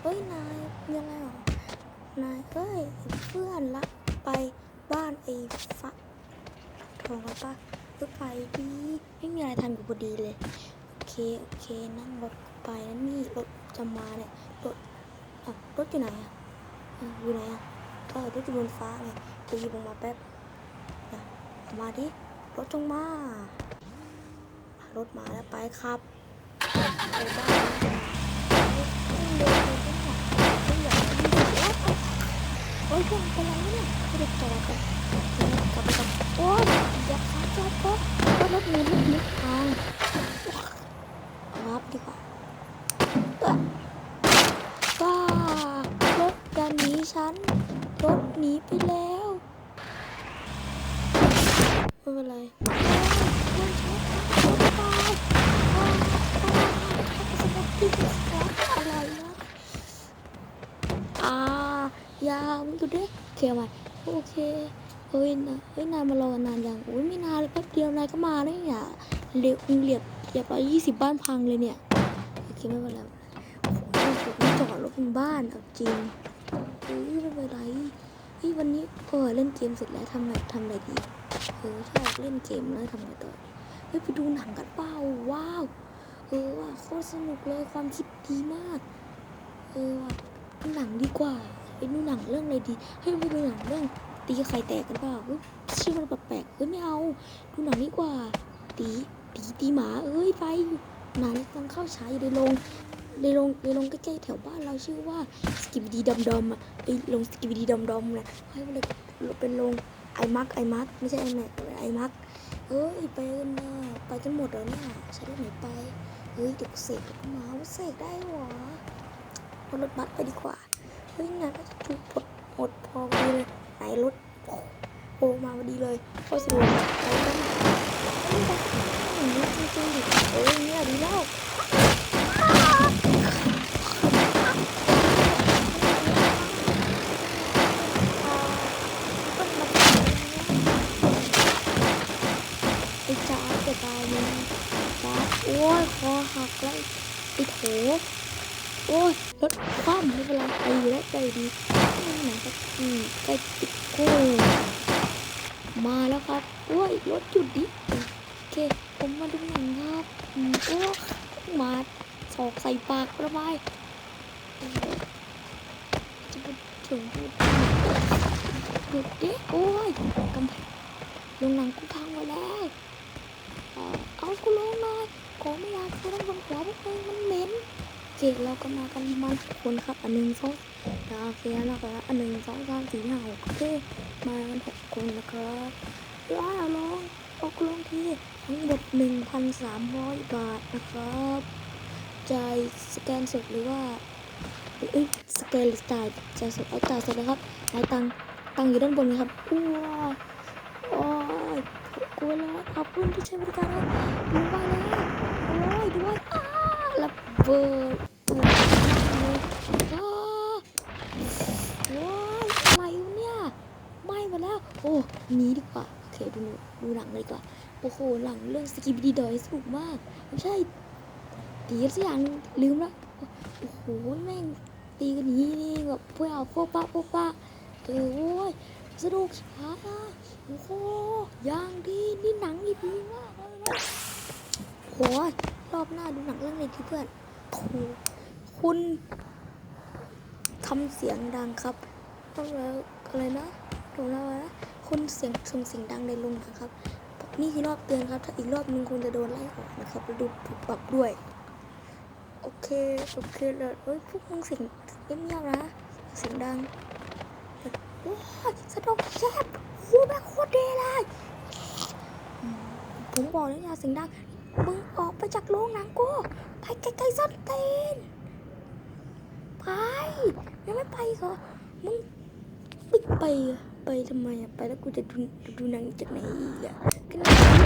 เฮ้ยนายยังไงหรอนายเฮ้ยเพื่อนละไปบ้านไอ้ฟักทองกันปะหรือไปดีไม่มีอะไรทำอยู่พอดีเลยโอเคโอเคนั่งรถไปแล้วนี่รถจะมาเนี่ยรถอะรถอยู่ไหนอะอยู่ไหนอะเออรถอยู่บนฟ้าไงไปหยิบออกมาแป๊บอะมาดิรถจงมารถมาแล้วไปครับไปบ้าน ไปกันโอ้ยอย่าขับจอดก็ก็รถมีรถลึกทางรับดีกว่าเอ้อว้ารถจะหนีฉัน รถหนีไปแล้วไม่เป็นไรโอ้ยมันช็อตรถตายอ้าวอ้าวสมองที่จะสอนอะไรนะอ่า ยาวมันอยู่ด้วยโอเคไหมโอเคเฮ้ยนะเฮ้ยนายมารอกันนานยังโอ้ยไม่นานเลยแป๊บเดียวนายก็มาแล้วเนี่ยเรียบเรียบเรียบร้อยยี่สิบบ้านพังเลยเนี่ยโอเคไม่เป็นไรโอ้โหจอดรถเป็นบ้านเอาจริงเฮ้ยไม่เป็นไรเฮ้ยวันนี้เออเล่นเกมเสร็จแล้วทำไงทำอะไรดีเออใช่เล่นเกมแล้วทำไงต่อเฮ้ยไปดูหนังกันเปล่าว้าวเออว่ะโคตรสนุกเลยความคิดดีมาก เออว่ะหนังดีกว่า ไปดูหนังเรื่องอะไรดีให้ยไปดูหนังเรื่องตีไข่แตกกันเปล่าเฮ้ยชื่อมันแปลกๆเฮ้ยไม่เอาดูหนังดีกว่า ตีตีตีหมาเอ้ยไปหนังกำลังเข้าฉายอยู่ในโรงในโรงในโรงใกล้ๆแถวบ้านเราชื่อว่าสกิบดีดำดำอะไอโรงสกิบดีดำดำนะให้มันเลยเป็นโรงไอมักไอมักไม่ใช่ไอแม็กไอมักเอ้ยไปกันนะไปกันหมดแล้วเนี่ยฉันรถไหนไปเฮ้ยเด็กเสกมาว่าเสกได้หรอรถบัสไปดีกว่า เฮ้ยงานก็จะถูกหมดหมดพอพอดีเลยไหนรถโอ้มาพอดีเลยก็สะดวกไปกันเฮ้ยแบบอย่างนี้จริงๆดิเอ้ยเนี่ยดีแล้วไอ้จ้าจะตายเลยจ้าโอ้ยคอหักแล้วไอ้โถ โอ้ยรถคว่ำไม่เป็นไรไปอยู่แล้วใจดีนี่ไหนครับอืมใกล้ติดโค้งมาแล้วครับโอ้ยรถหยุดดิโอเค ผมมาดูหนังครับอืมโอ้มาสอกใส่ปากระบายจะไปถึงพูดหยุดดิโอ้ยกำแพงโรงหนังกูพังหมดแล้วเอากูลงหน่อยขอไม่อยากกูต้องบนหัวพวกมึงมันเหม็น เคเราก็มากันมาคนครับอันหนึ่งสองแล้วโอเคแล้วก็อันหนึ่งสองสามสี่ห้าหกโอเคมากันหกคนนะครับว้าวลองตกลงที่ทั้งหมดหนึ่งพันสามร้อยบาทนะครับจ่ายสแกนสดหรือว่าเอ้ยสแกนหรือจ่ายจ่ายสดเอาจ่ายสดนะครับนายตังตังอยู่ด้านบนนะครับอ้วโอ้ยกลัวเลยขอบคุณที่ใช้บริการนะดูไปแล้วโอ้ยด้ว ว้าวอะไรเนี่ยไม้มาแล้ว โอ้หนีดีกว่า โอเค ดูดูหนังเลยดีกว่า โอ้โห หลังเรื่องสกิปดีดอยสนุกมาก ไม่ใช่ ตีสักอย่างลืมละ โอ้โห แม่ง ตีกันอย่างนี้นี่แบบเพื่อเอาพวกป้าพวกป้าเออโอ้ยสนุกชิบหายอะโอ้โหย่างดีนี่หนังดีดีมากเลยนะโอ้ยรอบหน้าดูหนังเรื่องอะไรที่เพื่อน โอ้โหคุณทำเสียงดังครับต้องอะไรนะถูกแล้วนะคุณเสียงส่งเสียงดังในโรงนังครับ นี่คือรอบเตือนครับ ถ้าอีกรอบนึงคุณจะโดนไล่ออกนะครับแล้วดูถูกปรับด้วย โอเค โอเคเลยเฮ้ยพวกมึงเสียงเงียบๆนะ เสียงดังว้าวสนุกแซ่บโอ้แม่โคตรดีเลยผมบอกแล้วอย่าเสียงดัง มึงออกไปจากโรงหนังกู ไปไกลๆส้นตีนไป ยังไม่ไปเหรอ มึงไม่ไปไปทำไมอะไปแล้วกูจะดูดูหนังจากไหนอีกอะ